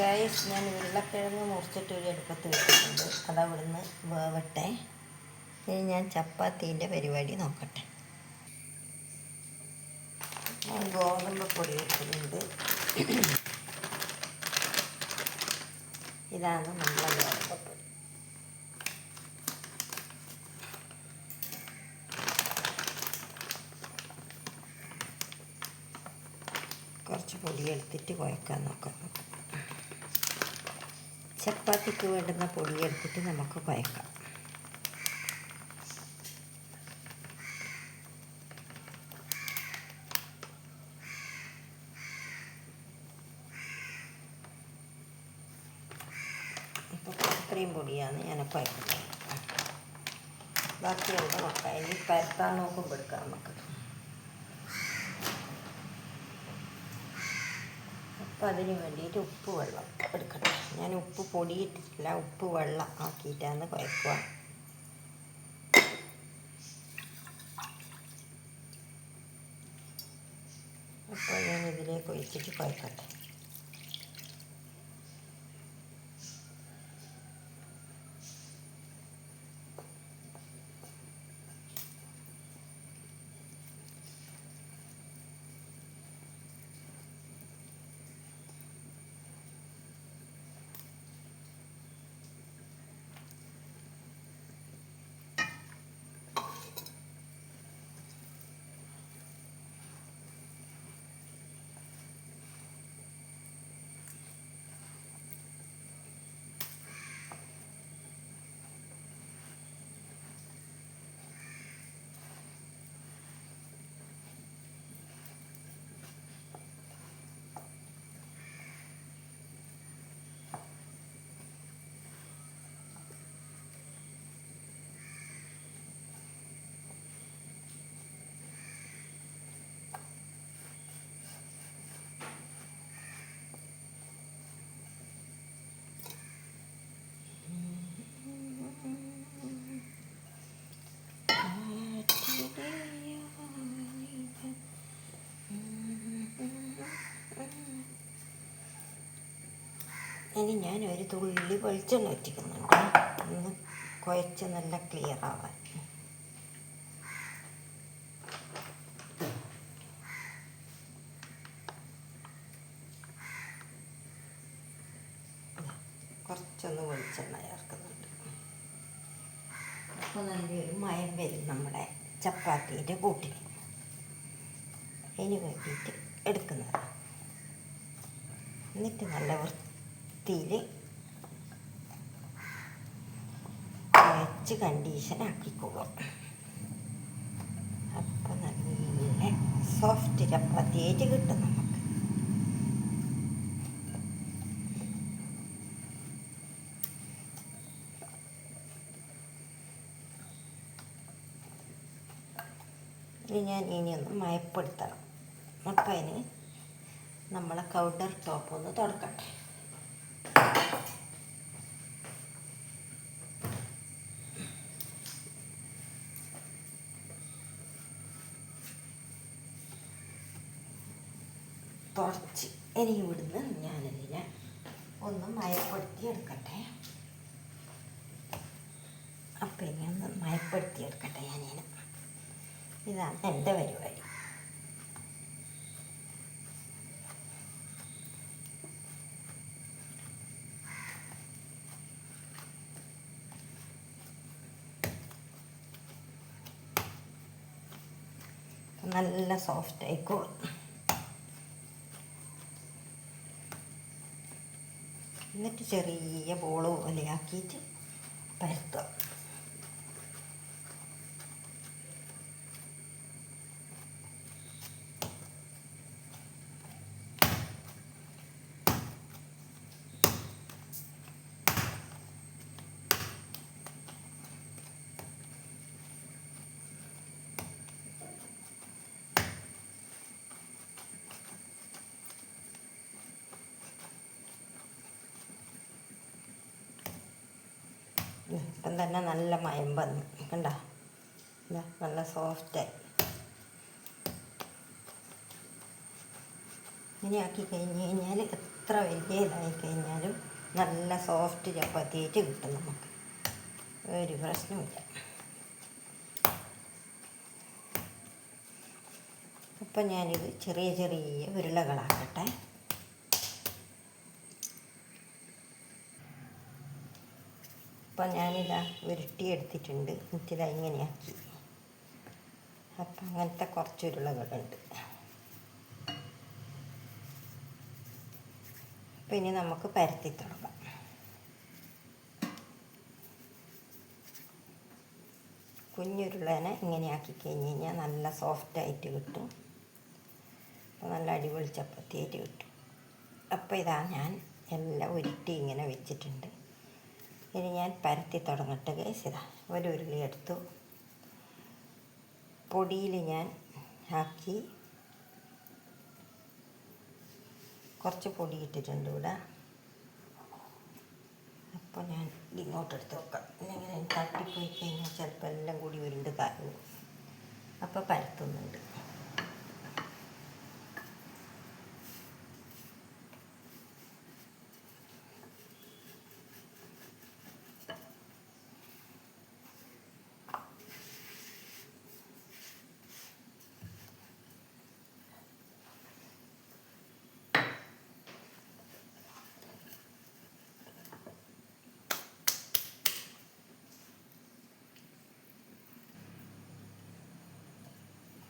Guys ഞാൻ ഉരുളക്കിഴങ്ങ് മുറിച്ചിട്ട് ഒരു അടുപ്പത്ത് വെച്ചിട്ടുണ്ട്. അതവിടുന്ന് വേവട്ടെ. ഇനി ഞാൻ ചപ്പാത്തീന്റെ പരിപാടി നോക്കട്ടെ. ഞാൻ ഗോതമ്പ് പൊടി വെച്ചിട്ടുണ്ട് ഇതാണ് നമ്മളെ ഗോതമ്പ് പൊടി. കുറച്ച് പൊടി എടുത്തിട്ട് കുഴക്കാൻ നോക്കാം. ചപ്പാത്തിക്ക് വേണ്ടുന്ന പൊടി എടുത്തിട്ട് നമുക്ക് കുഴക്കാം. ഇപ്പോൾ ഇത്രയും പൊടിയാണ് ഞാൻ കുഴക്കുന്നത് ബാക്കിയുള്ള മക്ക ഇനി പരത്താൻ നോക്കുമ്പോൾ എടുക്കാം നമുക്ക്. അപ്പം അതിന് വേണ്ടിയിട്ട് ഉപ്പ് വെള്ളം എടുക്കട്ടെ. ഞാൻ ഉപ്പ് പൊടിയിട്ടില്ല ഉപ്പ് വെള്ളം ആക്കിയിട്ടാണ് കുഴക്കുക. അപ്പോൾ ഞാൻ ഇതിലേക്ക് ഒഴിച്ചിട്ട് കുഴക്കട്ടെ. ഇനി ഞാൻ ഒരു തുള്ളി വെളിച്ചെണ്ണ ഒറ്റിക്കുന്നുണ്ട്. ഒന്ന് കുഴച്ച് നല്ല ക്ലിയർ ആവാൻ. കുറച്ചൊന്ന് വെളിച്ചെണ്ണ ചേർക്കുന്നുണ്ട്. അപ്പോൾ നല്ലൊരു മയം വരും നമ്മുടെ ചപ്പാത്തീന്റെ കൂട്ടിന് അതിന് വേണ്ടിയിട്ട് എടുക്കുന്നത്. എന്നിട്ട് നല്ല വൃത്തിയിൽ കുഴച്ച് കണ്ടീഷൻ ആക്കിക്കോളും. അപ്പോൾ നല്ല സോഫ്റ്റ് ചപ്പാത്തിയായിട്ട് കിട്ടും നമുക്ക്. ഇനി ഞാൻ ഇനിയൊന്ന് മയപ്പെടുത്തണം. അപ്പം അതിന് നമ്മളെ കൗണ്ടർ ടോപ്പ് ഒന്ന് തുറക്കട്ടെ തുടച്ച് ഇനി ഇവിടുന്ന് ഞാനിതിനെ ഒന്ന് മയപ്പെടുത്തി എടുക്കട്ടെ അപ്പം ഇനി ഒന്ന് മയപ്പെടുത്തി എടുക്കട്ടെ ഞാനിതിനെ. ഇതാണ് എന്റെ പരിപാടി. നല്ല സോഫ്റ്റ് ആയിക്കോളും. എന്നിട്ട് ചെറിയ ബോൾ പോലെയാക്കിയിട്ട് പരത്തുക. ഇപ്പം തന്നെ നല്ല മയം വന്നു. കണ്ട? നല്ല സോഫ്റ്റായി ഇങ്ങനെയാക്കി കഴിഞ്ഞ് കഴിഞ്ഞാൽ എത്ര എത്ര വലിയ ഇതായി കഴിഞ്ഞാലും നല്ല സോഫ്റ്റ് ചപ്പാത്തിയായിട്ട് കിട്ടും നമുക്ക്. ഒരു പ്രശ്നമില്ല അപ്പം ഞാനിത് ചെറിയ ചെറിയ ഉരുളകളാക്കട്ടെ. അപ്പം ഞാനിതാ ഉരുട്ടിയെടുത്തിട്ടുണ്ട്. എന്നിട്ടിതാ ഇങ്ങനെയാക്കി അപ്പം അങ്ങനത്തെ കുറച്ച് ഉരുളകളുണ്ട്. അപ്പം ഇനി നമുക്ക് പരത്തി തുടങ്ങാം. കുഞ്ഞുരുളനെ ഇങ്ങനെയാക്കി കഴിഞ്ഞ് കഴിഞ്ഞാൽ നല്ല സോഫ്റ്റായിട്ട് കിട്ടും. അപ്പോൾ നല്ല അടിപൊളി ചപ്പാത്തിയായിട്ട് കിട്ടും. അപ്പോൾ ഇതാ ഞാൻ എല്ലാം ഉരുട്ടി ഇങ്ങനെ വെച്ചിട്ടുണ്ട്. ഇനി ഞാൻ പരത്തി തുടങ്ങട്ടെ ഗൈസ് ഇതാ ഒരു ഉരുളി എടുത്തു. പൊടിയിൽ ഞാൻ ആക്കി കുറച്ച് പൊടി ഇട്ടിട്ടുണ്ട് ഇവിടെ. അപ്പോൾ ഞാൻ ഇങ്ങോട്ട് എടുത്ത് വെക്കാം. ഇങ്ങനെ തട്ടിപ്പോയി കഴിഞ്ഞാൽ ചിലപ്പോൾ എല്ലാം കൂടി ഉരുണ്ട് കാര്യം അപ്പോൾ പരത്തുന്നുണ്ട്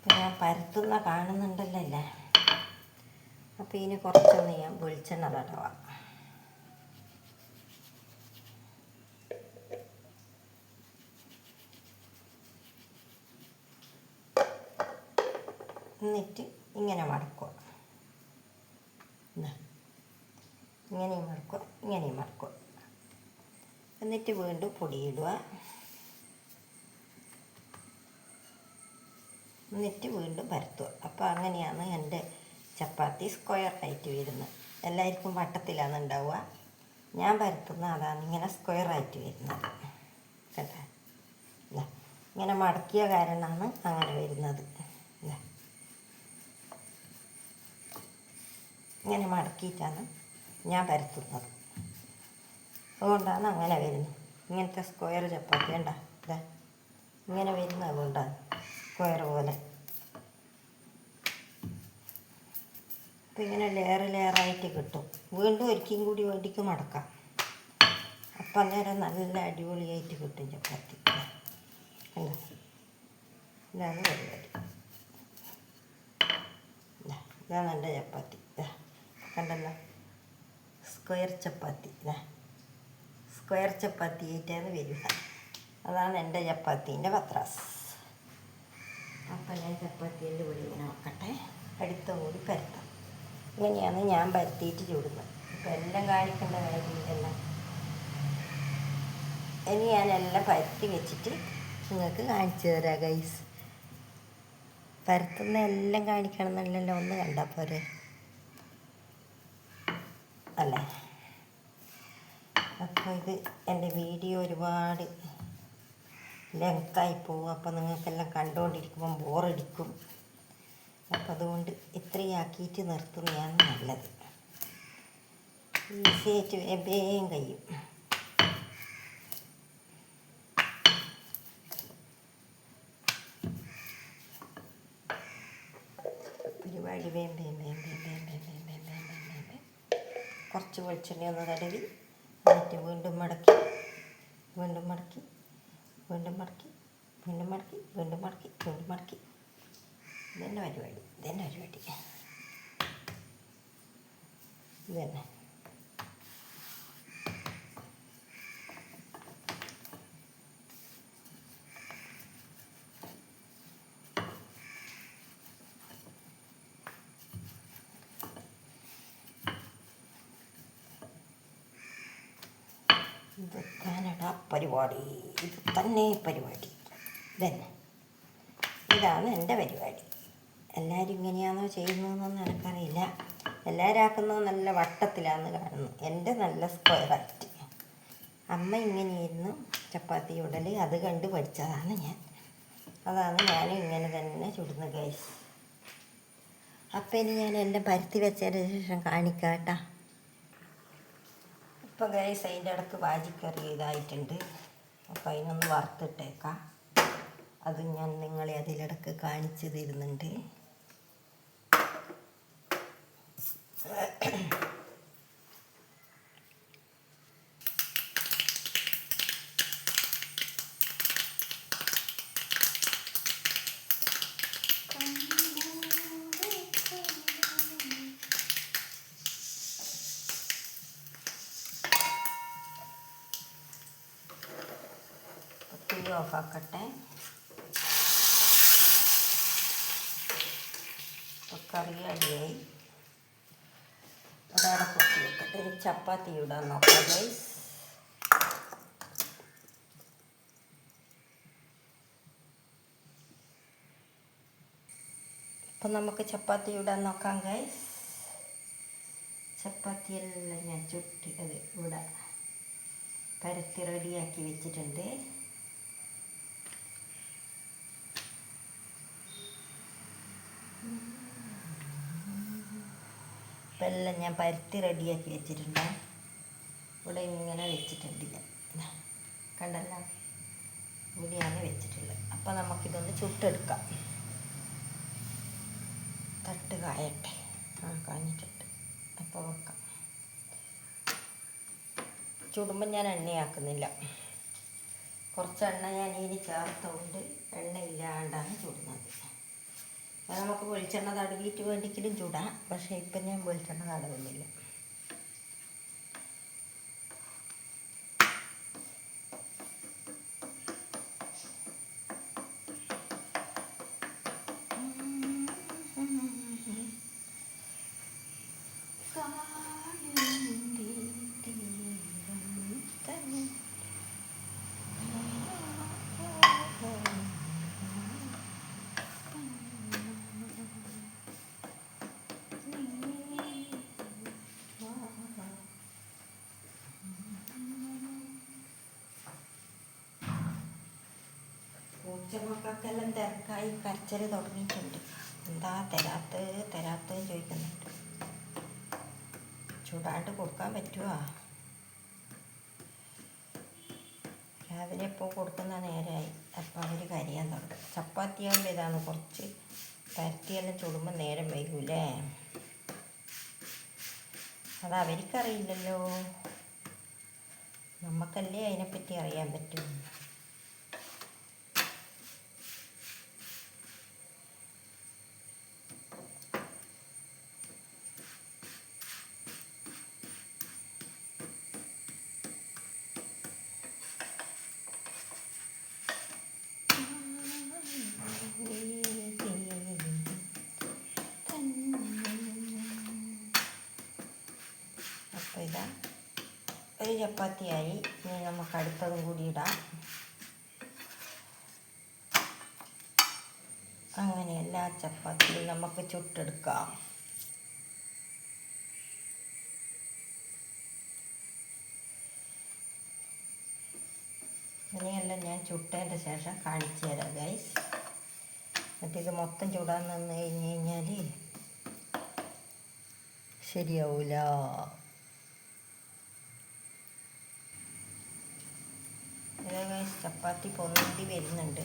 ഇപ്പം ഞാൻ പരത്തുന്ന കാണുന്നുണ്ടല്ലോ അല്ലേ? അപ്പോൾ ഇതിന് കുറച്ചൊന്ന് ഞാൻ വെളിച്ചെണ്ണ തടവാം. എന്നിട്ട് ഇങ്ങനെ മടക്കുക. ഇങ്ങനെയും മടക്കുക ഇങ്ങനെയും മടക്കുക. എന്നിട്ട് വീണ്ടും പൊടിയിടുക. എന്നിട്ട് വീണ്ടും പരത്തുക. അപ്പോൾ അങ്ങനെയാണ് എന്റെ ചപ്പാത്തി സ്ക്വയർ ആയിട്ട് വരുന്നത്. എല്ലാവർക്കും വട്ടത്തിലാണ് ഉണ്ടാവുക. ഞാൻ പരത്തുന്ന അതാണ് ഇങ്ങനെ സ്ക്വയർ ആയിട്ട് വരുന്നത്. കേട്ടോ? ഇങ്ങനെ മടക്കിയ കാരണമാണ് അങ്ങനെ വരുന്നത്. ഇങ്ങനെ മടക്കിയിട്ടാണ് ഞാൻ പരത്തുന്നത്. അതുകൊണ്ടാണ് അങ്ങനെ വരുന്നത്. ഇങ്ങനത്തെ സ്ക്വയർ ചപ്പാത്തി ഉണ്ടാ ഇങ്ങനെ വരുന്നത് അതുകൊണ്ടാണ്. സ്ക്വയർ പോലെ. ഇങ്ങനെ ലെയർ ലെയറായിട്ട് കിട്ടും. വീണ്ടും ഒരിക്കലും കൂടി വേണ്ടിക്ക് മടക്കാം അപ്പം അന്നേരം നല്ല അടിപൊളിയായിട്ട് കിട്ടും ചപ്പാത്തി. ഇതാ, ഇതാണ് ചപ്പാത്തി. കണ്ടല്ലോ? സ്ക്വയർ ചപ്പാത്തി. സ്ക്വയർ ചപ്പാത്തി ആയിട്ടാണ് വരിക. അതാണ് എന്റെ ചപ്പാത്തിന്റെ പത്രാസ്. അപ്പം ഞാൻ ചപ്പാത്തിന്റെ പൊടി ഇങ്ങനെ വെക്കട്ടെ അടുത്ത കൂടി പരത്താം. ഇങ്ങനെയാണ് ഞാൻ പരത്തിയിട്ട് ചൂടുന്നത്. ഇപ്പം എല്ലാം കാണിക്കേണ്ട കാര്യമില്ല ഇനി ഞാൻ എല്ലാം പരത്തി വെച്ചിട്ട് നിങ്ങൾക്ക് കാണിച്ചു തരാം ഗൈസ് പരത്തുന്ന എല്ലാം കാണിക്കണം എന്നല്ലല്ലോ ഒന്ന് കണ്ടാൽ പോരെ. അല്ലേ? അപ്പോൾ ഇത് എന്റെ വീഡിയോ ഒരുപാട് ലെങ്തായി പോകും അപ്പോൾ നിങ്ങൾക്കെല്ലാം കണ്ടുകൊണ്ടിരിക്കുമ്പം ബോറടിക്കും അപ്പം അതുകൊണ്ട് ഇത്രയും ആക്കിയിട്ട് നിർത്തുന്നതാണ് നല്ലത് ഈസിയായിട്ട് വേഗം കഴിയും പരിപാടി വേം വേം വേം വേം വേം വേം വേം കുറച്ച് വെളിച്ചെണ്ണ ഒന്ന് തടവി എന്നിട്ട് വീണ്ടും മടക്കി വീണ്ടും മടക്കി വീണ്ടും മടക്കി വീണ്ടും മടക്കി വീണ്ടും മടക്കി വീണ്ടും മടക്കി. ഇതന്നെ പരിപാടി ഇതന്നെ പരിപാടി. ഇതന്നെ. ഇത് കാനഡ പരിപാടി. ഇത് തന്നെ പരിപാടി. ഇതന്നെ. ഇതാണ് എന്റെ പരിപാടി. എല്ലാവരും ഇങ്ങനെയാണോ ചെയ്യുന്നതെന്നൊന്നും എനിക്കറിയില്ല. എല്ലാവരും ആക്കുന്നത് നല്ല വട്ടത്തിലാണ് കാണുന്നത്. എന്റെ നല്ല സ്ക്വയറായിട്ട്. അമ്മ ഇങ്ങനെയായിരുന്നു ചപ്പാത്തി ഉടൽ അത് കണ്ട് പഠിച്ചതാണ് ഞാൻ. അതാണ് ഞാനും ഇങ്ങനെ തന്നെ ചുടുന്ന ഗൈസ് അപ്പം ഇനി ഞാൻ എന്റെ പരുത്തി വെച്ചതിന് ശേഷം കാണിക്കാം കേട്ടോ അപ്പോൾ ഗൈസ് അതിന്റെ ഇടയ്ക്ക് വാജിക്കറി ഇതായിട്ടുണ്ട്. അപ്പം അതിനൊന്ന് വറുത്തിട്ടേക്കാം. അത് ഞാൻ നിങ്ങളെ അതിലിടക്ക് കാണിച്ചു തരുന്നുണ്ട് തീ ഓഫാക്കട്ടെ കറി അടിയായി. അതവിടെ കുത്തി വെക്കട്ടെ ഇനി ചപ്പാത്തി ഇടാൻ നോക്കാം ഗൈസ് അപ്പം നമുക്ക് ചപ്പാത്തി ഇടാൻ നോക്കാം ഗൈസ് ചപ്പാത്തിയെല്ലാം ഞാൻ ചുട്ടി അത് ഇവിടെ പരത്തി റെഡിയാക്കി വെച്ചിട്ടുണ്ട്. ഇപ്പം എല്ലാം ഞാൻ പരത്തി റെഡിയാക്കി വെച്ചിട്ടുണ്ട്. ഇവിടെ ഇങ്ങനെ വെച്ചിട്ടുണ്ട് ഞാൻ. കണ്ടല്ല? ഇവിടെയാണ് വെച്ചിട്ടുള്ളത്. അപ്പോൾ നമുക്കിതൊന്ന് ചുട്ടെടുക്കാം. തട്ട് കായട്ടെ. ആ കാഞ്ഞിട്ടുണ്ട്. അപ്പോൾ വെക്കാം. ചുടുമ്പോൾ ഞാൻ എണ്ണയാക്കുന്നില്ല. കുറച്ച് എണ്ണ ഞാൻ ഇനി ചേർത്തുകൊണ്ട് എണ്ണ ഇല്ലാണ്ടാണ് ചുടുന്നത്. അത് നമുക്ക് വെളിച്ചെണ്ണ തടവിയിട്ട് വേണ്ടിക്കലും ചൂടാം. പക്ഷേ ഇപ്പം ഞാൻ വെളിച്ചെണ്ണ തടവുന്നില്ല. പൂച്ചമക്കൾക്കെല്ലാം തിരക്കായി കരച്ചൽ തുടങ്ങിയിട്ടുണ്ട്. എന്താ തരാത്ത് തരാത്ത് ചോദിക്കുന്നുണ്ട്. ചൂടായിട്ട് കൊടുക്കാൻ പറ്റുമോ രാവിലെ ഇപ്പോൾ കൊടുക്കുന്ന നേരമായി അപ്പോൾ അവർ കരിയാൻ തുടങ്ങും. ചപ്പാത്തിയാകുമ്പോൾ ഇതാണ് കുറച്ച് പരത്തിയെല്ലാം ചുടുമ്പോൾ നേരം വൈകൂലേ? അത് അവർക്കറിയില്ലല്ലോ നമുക്കല്ലേ അതിനെപ്പറ്റി അറിയാൻ പറ്റും അപ്പോൾ ഇതാ ഒരു ചപ്പാത്തിയായി. ഇനി നമുക്ക് അടുത്തതും കൂടി ഇടാം. അങ്ങനെ എല്ലാ ചപ്പാത്തിയും നമുക്ക് ചുട്ടെടുക്കാം. ഇങ്ങനെയെല്ലാം ഞാൻ ചുട്ടതിന്റെ ശേഷം കാണിച്ചു തരാം ഗൈസ് മറ്റേത് മൊത്തം ചുടാൻ നിന്ന് കഴിഞ്ഞ് കഴിഞ്ഞാൽ ശരിയാവൂല. ഗൈസ് ചപ്പാത്തി പൊന്തി വരുന്നുണ്ട്.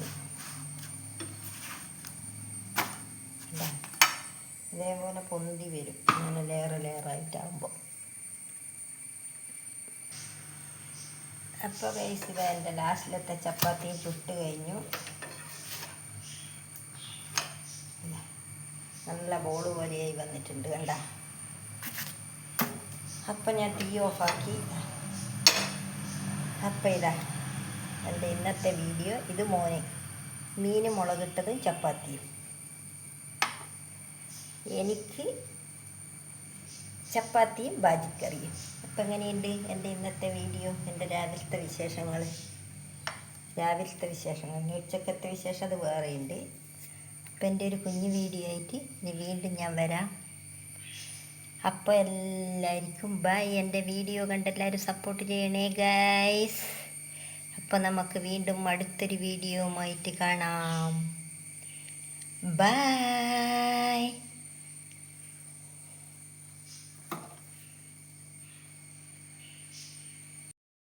ഇതേപോലെ പൊന്തി വരും. ഇങ്ങനെ ലെയർ ലെയറായിട്ടാകുമ്പോൾ അപ്പോൾ ഗൈസ് ഇതാ എന്റെ ലാസ്റ്റിലത്തെ ചപ്പാത്തി ചുട്ട് കഴിഞ്ഞു. നല്ല ബോൾ പോലെയായി വന്നിട്ടുണ്ട് കണ്ട. അപ്പം ഞാൻ തീ ഓഫാക്കി. അപ്പം ഇതാ എന്റെ ഇന്നത്തെ വീഡിയോ ഇത് മോനെ. മീൻ മുളകിട്ടതും ചപ്പാത്തിയും. എനിക്ക് ചപ്പാത്തിയും ബാജിക്കറിയും. അപ്പം എങ്ങനെയുണ്ട് എന്റെ ഇന്നത്തെ വീഡിയോ? എന്റെ രാവിലത്തെ വിശേഷങ്ങൾ? രാവിലത്തെ വിശേഷങ്ങൾ. ഉച്ചക്കത്തെ വിശേഷം അത് വേറെയുണ്ട്. അപ്പം എന്റെ ഒരു കുഞ്ഞു വീഡിയോ ആയിട്ട് ഇനി വീണ്ടും ഞാൻ വരാം. അപ്പോൾ എല്ലാവർക്കും ബൈ എന്റെ വീഡിയോ കണ്ടെല്ലാവരും സപ്പോർട്ട് ചെയ്യണേ ഗൈസ് അപ്പം നമുക്ക് വീണ്ടും അടുത്തൊരു വീഡിയോയുമായിട്ട് കാണാം. ബൈ